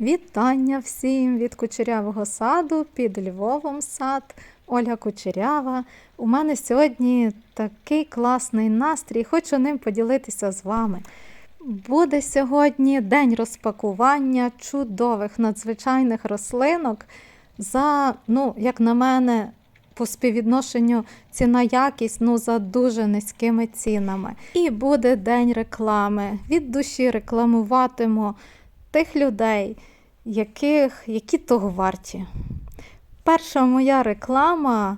Вітання всім від кучерявого саду під Львовом сад. Ольга Кучерява. У мене сьогодні такий класний настрій, хочу ним поділитися з вами. Буде сьогодні день розпакування чудових надзвичайних рослинок за, ну, як на мене, по співвідношенню ціна якість ну, за дуже низькими цінами. І буде день реклами. Від душі рекламуватиму тих людей, яких, які того варті. Перша моя реклама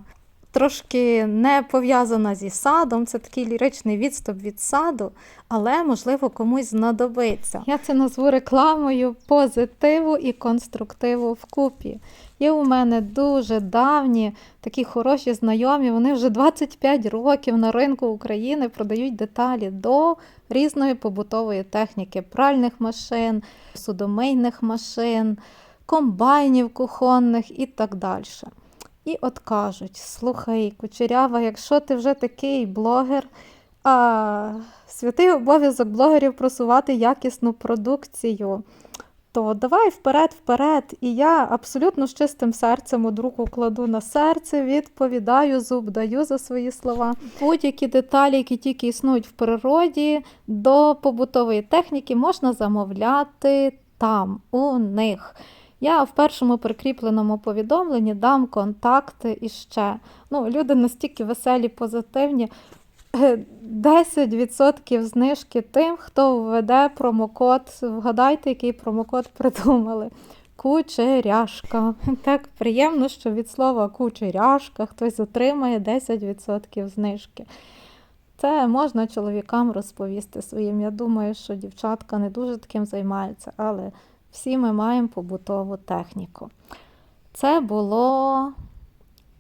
трошки не пов'язана зі садом, це такий ліричний відступ від саду, але, можливо, комусь знадобиться. Я це назву рекламою позитиву і конструктиву вкупі. Є у мене дуже давні такі хороші знайомі, вони вже 25 років на ринку України продають деталі до різної побутової техніки, пральних машин, судомийних машин, комбайнів кухонних і так далі. І от кажуть: слухай, кучерява, якщо ти вже такий блогер, а святий обов'язок блогерів просувати якісну продукцію, то давай вперед, вперед. І я абсолютно з чистим серцем од руку кладу на серце, відповідаю, зуб даю за свої слова. Будь-які деталі, які тільки існують в природі, до побутової техніки можна замовляти там, у них. Я в першому прикріпленому повідомленні дам контакти і ще. Ну, Люди настільки веселі, позитивні. 10% знижки тим, хто введе промокод. Вгадайте, який промокод придумали. Кучеряшка. Так приємно, що від слова кучеряшка хтось отримає 10% знижки. Це можна чоловікам розповісти своїм. Я думаю, що дівчатка не дуже таким займаються, але всі ми маємо побутову техніку. Це було.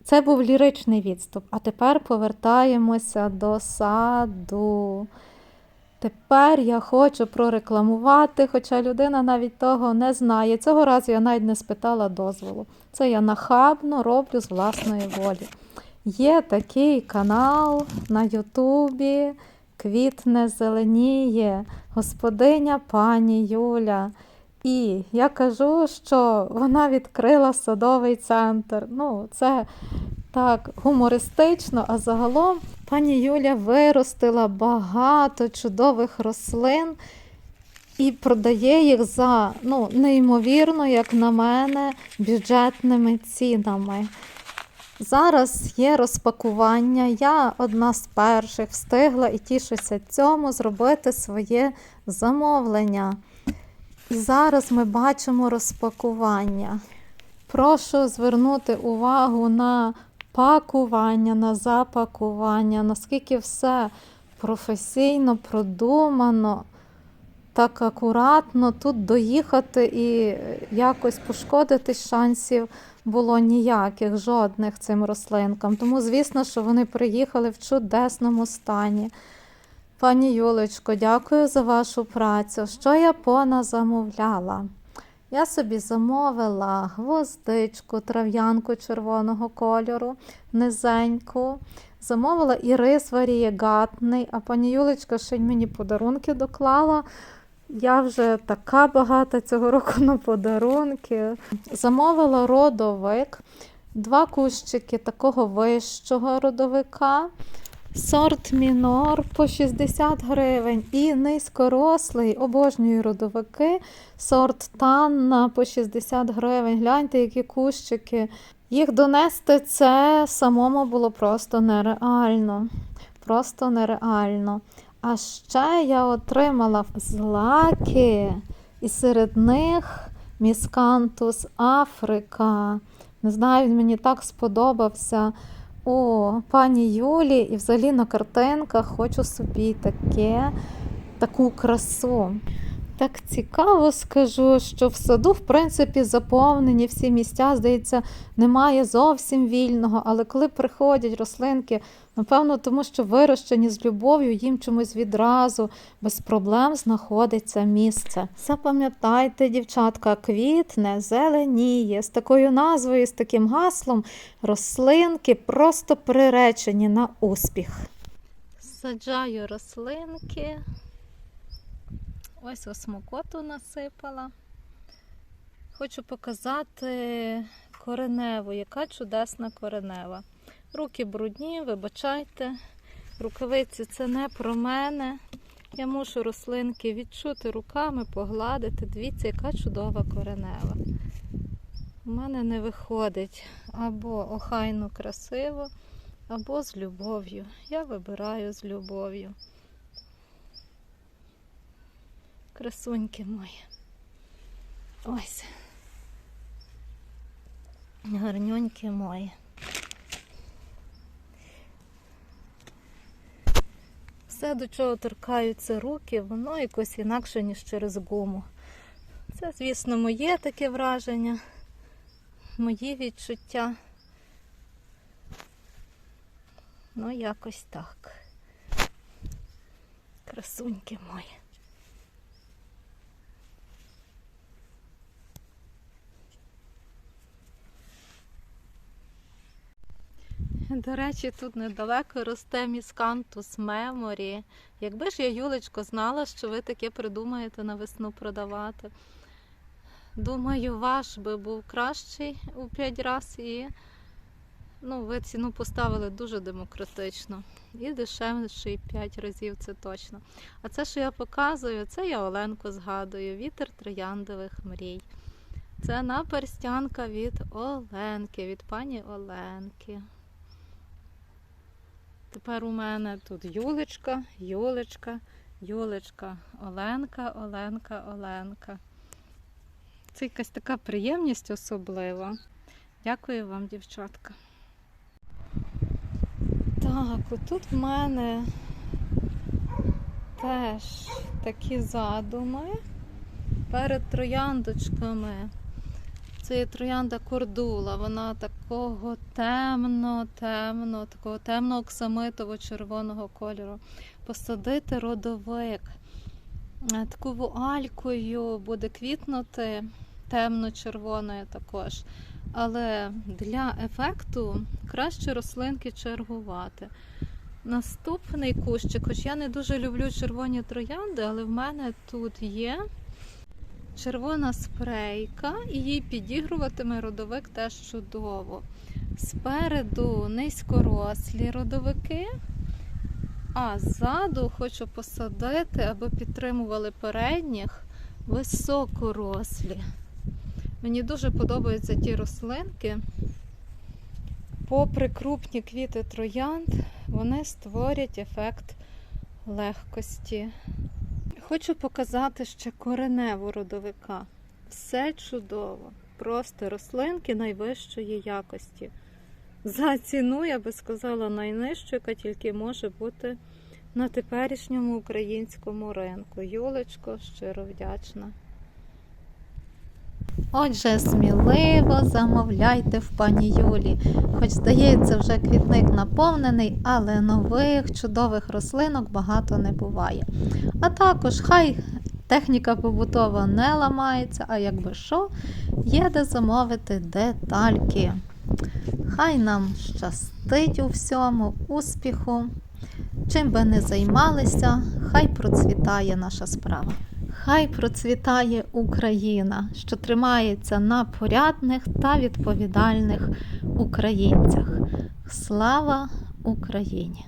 Це був ліричний відступ, а тепер повертаємося до саду. Тепер я хочу прорекламувати, хоча людина навіть того не знає. Цього разу я навіть не спитала дозволу. Це я нахабно роблю з власної волі. Є такий канал на Ютубі, квітне зеленіє, господиня пані Юля. І я кажу, що вона відкрила садовий центр. Ну, це так гумористично, а загалом пані Юля виростила багато чудових рослин і продає їх за ну, неймовірно, як на мене, бюджетними цінами. Зараз є розпакування. Я одна з перших встигла і тішуся цьому зробити своє замовлення. І зараз ми бачимо розпакування. Прошу звернути увагу на пакування, на запакування, наскільки все професійно продумано, так акуратно. Тут доїхати і якось пошкодити шансів було ніяких, жодних цим рослинкам. Тому, звісно, що вони приїхали в чудесному стані. Пані Юлечко, дякую за вашу працю. Що я пона замовляла? Я собі замовила гвоздичку, трав'янку червоного кольору, низеньку. Замовила і рис варієгатний, а пані Юлечка ще й мені подарунки доклала. Я вже така багата цього року на подарунки. Замовила родовик, два кущики такого вищого родовика. Сорт мінор по 60 гривень і низькорослий, обожнюю родовики. Сорт Танна по 60 гривень. Гляньте, які кущики. Їх донести це самому було просто нереально. Просто нереально. А ще я отримала злаки, і серед них міскантус Африка. Не знаю, він мені так сподобався. О, пані Юлі, і взагалі на картинках хочу собі таке, таку красу. Так цікаво скажу, що в саду, в принципі, заповнені всі місця, здається, немає зовсім вільного, але коли приходять рослинки, напевно, тому що вирощені з любов'ю, їм чомусь відразу без проблем знаходиться місце. Запам'ятайте, дівчатка, квітне, зеленіє, з такою назвою, з таким гаслом рослинки просто приречені на успіх. Саджаю рослинки. Ось осмокоту насипала. Хочу показати кореневу, яка чудесна коренева. Руки брудні, вибачайте. Рукавиці це не про мене. Я мушу рослинки відчути руками, погладити. Дивіться, яка чудова коренева. У мене не виходить або охайно красиво, або з любов'ю. Я вибираю з любов'ю. Красуньки мої. Ось. Гарнюньки мої. Все, до чого торкаються руки, воно якось інакше, ніж через гуму. Це, звісно, моє таке враження, мої відчуття. Ну, якось так. Красуньки мої. До речі, тут недалеко росте міскантус меморі. Якби ж я, Юлечко, знала, що ви таке придумаєте на весну продавати. Думаю, ваш би був кращий у 5 разів і ну, ви ціну поставили дуже демократично. І дешевший 5 разів, це точно. А це, що я показую, це я Оленку згадую. Вітер трояндових мрій. Це наперстянка від Оленки, від пані Оленки. Тепер у мене тут Юлечка, Юлечка, Юлечка, Оленка, Оленка, Оленка. Це якась така приємність особлива. Дякую вам, дівчатка. Так, отут в мене теж такі задуми перед трояндочками. Це троянда кордула, вона такого темно, темно, такого темно-оксамитово-червоного кольору. Посадити родовик. Е, Таку вуалькою буде квітнути темно-червоною також. Але для ефекту краще рослинки чергувати. Наступний кущик, хоч я не дуже люблю червоні троянди, але в мене тут є червона спрейка, і їй підігруватиме родовик теж чудово. Спереду низькорослі родовики, а ззаду хочу посадити, аби підтримували передніх високорослі. Мені дуже подобаються ті рослинки. Попри крупні квіти троянд, вони створять ефект легкості. Хочу показати ще кореневу родовика. Все чудово. Просто рослинки найвищої якості. За ціну, я би сказала, найнижчу, яка тільки може бути на теперішньому українському ринку. Юлечко, щиро вдячна. Отже, сміливо замовляйте в пані Юлі. Хоч здається, вже квітник наповнений, але нових чудових рослинок багато не буває. А також хай техніка побутова не ламається, а якби що, є де замовити детальки. Хай нам щастить у всьому, успіху. Чим би не займалися, хай процвітає наша справа. Хай процвітає Україна, що тримається на порядних та відповідальних українцях. Слава Україні!